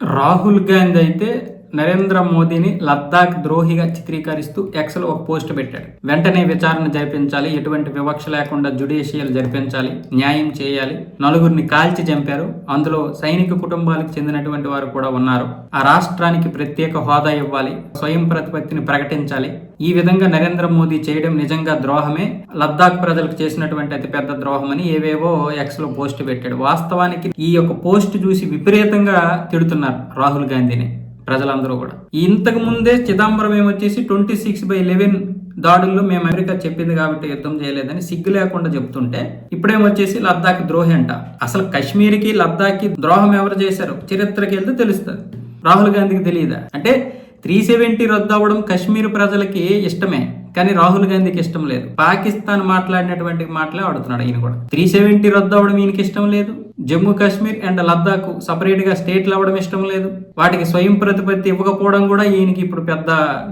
రాహుల్ గాంధీ అయితే నరేంద్ర మోదీని లద్దాఖ్ ద్రోహిగా చిత్రీకరిస్తూ ఎక్స్లో ఒక పోస్ట్ పెట్టాడు. వెంటనే విచారణ జరిపించాలి ఎటువంటి వివక్ష లేకుండా జుడిషియల్ జరిపించాలి న్యాయం చేయాలి. నలుగురిని కాల్చి చంపారు. అందులో సైనిక కుటుంబాలకు చెందినటువంటి వారు కూడా ఉన్నారు. ఆ రాష్ట్రానికి ప్రత్యేక హోదా ఇవ్వాలి. స్వయం ప్రతిపత్తిని ప్రకటించాలి. ఈ విధంగా నరేంద్ర మోదీ చేయడం నిజంగా ద్రోహమే. లద్దాఖ్ ప్రజలకు చేసినటువంటి అతిపెద్ద ద్రోహమని ఏవేవో ఎక్స్లో పోస్ట్ పెట్టాడు. వాస్తవానికి ఈ యొక్క పోస్ట్ చూసి విపరీతంగా తిడుతున్నారు రాహుల్ గాంధీని. ప్రజలందరూ కూడా. ఇంతకు ముందే చిదంబరం ఏమొచ్చేసి ట్వంటీ సిక్స్ బై లెవెన్ దాడుల్లో మేము అమెరికా చెప్పింది కాబట్టి యుద్ధం చేయలేదని సిగ్గు లేకుండా చెప్తుంటే ఇప్పుడేమొచ్చేసి లద్దాఖ్ ద్రోహి అంట. అసలు కాశ్మీర్కి లద్దాఖ్కి ద్రోహం ఎవరు చేశారు చరిత్రకి వెళ్తే తెలుస్తుంది. రాహుల్ గాంధీకి తెలియదా? అంటే త్రీ సెవెంటీ రద్దు అవ్వడం కశ్మీర్ ప్రజలకి ఇష్టమే కానీ రాహుల్ గాంధీకి ఇష్టం లేదు. పాకిస్తాన్ మాట్లాడినటువంటి మాటలే ఆడుతున్నాడు ఈయన కూడా. త్రీ సెవెంటీ రద్దు అవ్వడం ఈయనకి ఇష్టం లేదు. జమ్మూ కాశ్మీర్ అండ్ లద్దాఖ్ సపరేట్గా స్టేట్లు అవ్వడం ఇష్టం లేదు. వాటికి స్వయం ప్రతిపత్తి ఇవ్వకపోవడం కూడా ఈయనకి ఇప్పుడు పెద్ద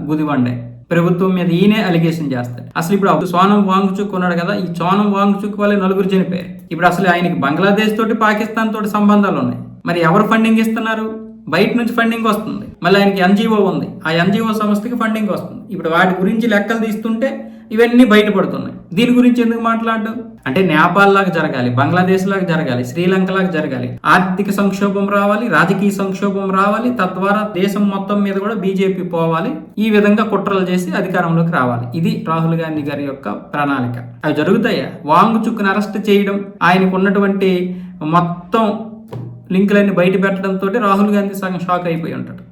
గుదివండే. ప్రభుత్వం మీద ఈయనే అలిగేషన్ చేస్తాడు. అసలు ఇప్పుడు అప్పుడు సోనం వాంగ్చుక్ ఉన్నాడు కదా ఈ సోనం వాంగ్చుక్ వల్ల నలుగురు చనిపోయారు. ఇప్పుడు అసలు ఆయనకి బంగ్లాదేశ్ తోటి పాకిస్తాన్ తోటి సంబంధాలు ఉన్నాయి. మరి ఎవరు ఫండింగ్ ఇస్తున్నారు? బయట నుంచి ఫండింగ్ వస్తుంది. మళ్ళీ ఆయనకి ఎన్జిఓ ఉంది. ఆ ఎన్జిఓ సంస్థకి ఫండింగ్ వస్తుంది. ఇప్పుడు వాటి గురించి లెక్కలు తీస్తుంటే ఇవన్నీ బయటపడుతున్నాయి. దీని గురించి ఎందుకు మాట్లాడడం? అంటే నేపాల్ లాగా జరగాలి బంగ్లాదేశ్ లాగా జరగాలి శ్రీలంక లాగా జరగాలి. ఆర్థిక సంక్షోభం రావాలి రాజకీయ సంక్షోభం రావాలి తద్వారా దేశం మొత్తం మీద కూడా బీజేపీ పోవాలి ఈ విధంగా కుట్రలు చేసి అధికారంలోకి రావాలి. ఇది రాహుల్ గాంధీ గారి యొక్క ప్రణాళిక. అవి జరుగుతాయా? వాంగ్ చుక్కును అరెస్ట్ చేయడం ఆయనకు ఉన్నటువంటి మొత్తం లింకులన్నీ బయట పెట్టడంతో రాహుల్ గాంధీ సగం షాక్ అయిపోయి ఉంటాడు.